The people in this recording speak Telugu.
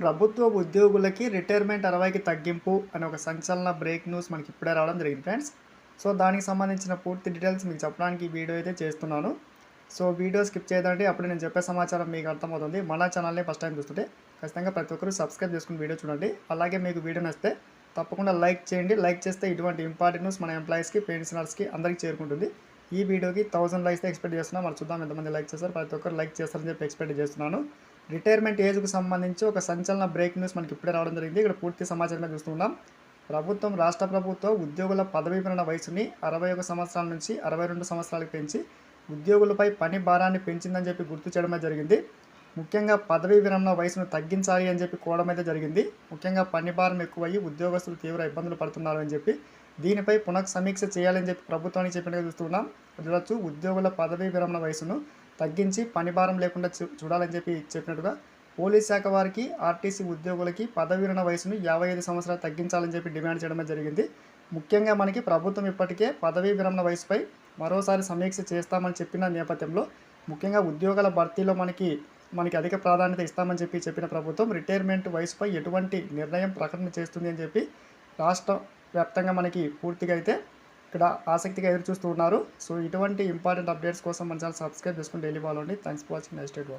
ప్రభుత్వ ఉద్యోగులకి రిటైర్మెంట్ అరవైకి తగ్గింపు అనే ఒక సంచలన బ్రేక్ న్యూస్ మనకి ఇప్పుడే రావడం జరిగింది ఫ్రెండ్స్ సో దానికి సంబంధించిన పూర్తి డీటెయిల్స్ మీకు చెప్పడానికి ఈ వీడియో అయితే చేస్తున్నాను. సో వీడియో స్కిప్ చేయదండి. అప్పుడు నేను చెప్పే సమాచారం మీకు అర్థమవుతుంది. మన ఛానల్ని ఫస్ట్ టైం చూస్తుంటే ఖచ్చితంగా ప్రతి ఒక్కరు సబ్స్క్రైబ్ చేసుకుని వీడియో చూడండి. అలాగే మీకు వీడియో నచ్చితే తప్పకుండా లైక్ చేయండి. లైక్ చేస్తే ఇటువంటి ఇంపార్టెంట్ న్యూస్ మన ఎంప్లాయీస్కి పెన్షనర్స్కి అందరికీ చేరుకుంటుంది. ఈ వీడియోకి థౌసండ్ లైక్స్ ఎక్స్పెక్ట్ చేస్తున్నాం. మరి చూద్దాం ఎంతమంది లైక్ చేస్తారు. ప్రతి ఒక్కరు లైక్ చేస్తారని చెప్పి ఎక్స్పెక్ట్ చేస్తున్నాను. రిటైర్మెంట్ ఏజ్కు సంబంధించి ఒక సంచలన బ్రేక్ న్యూస్ మనకి ఇప్పుడే రావడం జరిగింది. ఇక్కడ పూర్తి సమాచారంగా చూస్తున్నాం. ప్రభుత్వం రాష్ట్ర ప్రభుత్వం ఉద్యోగుల పదవీ విరమణ వయసుని అరవై ఒక సంవత్సరాల నుంచి అరవై రెండు సంవత్సరాలకు పెంచి ఉద్యోగులపై పని భారాన్ని పెంచిందని చెప్పి గుర్తు చేయడమే జరిగింది. ముఖ్యంగా పదవీ విరమణ వయసును తగ్గించాలి అని చెప్పి కోవడం అయితే జరిగింది. ముఖ్యంగా పని భారం ఎక్కువయ్యి ఉద్యోగస్తులు తీవ్ర ఇబ్బందులు పడుతున్నారు అని చెప్పి దీనిపై పునః సమీక్ష చేయాలని చెప్పి ప్రభుత్వానికి చెప్పినట్టుగా చూస్తున్నాం. చూడవచ్చు ఉద్యోగుల పదవీ విరమణ వయసును తగ్గించి పని భారం లేకుండా చూ- చూడాలని చెప్పి చెప్పినట్టుగా పోలీస్ శాఖ వారికి ఆర్టీసీ ఉద్యోగులకి పదవీ విరమణ వయసును యాభై ఐదు సంవత్సరాలు తగ్గించాలని చెప్పి డిమాండ్ చేయడమే జరిగింది. ముఖ్యంగా మనకి ప్రభుత్వం ఇప్పటికే పదవీ విరమణ వయసుపై మరోసారి సమీక్ష చేస్తామని చెప్పిన నేపథ్యంలో ముఖ్యంగా ఉద్యోగాల భర్తీలో మనకి మనకి అధిక ప్రాధాన్యత ఇస్తామని చెప్పి చెప్పిన ప్రభుత్వం రిటైర్మెంట్ వయసుపై ఎటువంటి నిర్ణయం ప్రకటన చేస్తుంది అని చెప్పి రాష్ట్ర వ్యాప్తంగా మనకి పూర్తిగా అయితే ఇక్కడ ఆసక్తిగా ఎదురు చూస్తూ ఉన్నారు. సో ఇటువంటి ఇంపార్టెంట్ అప్డేట్స్ కోసం మన ఛానల్ సబ్స్క్రైబ్ చేసుకుని డైలీ ఫాలో అండి thanks for watching next date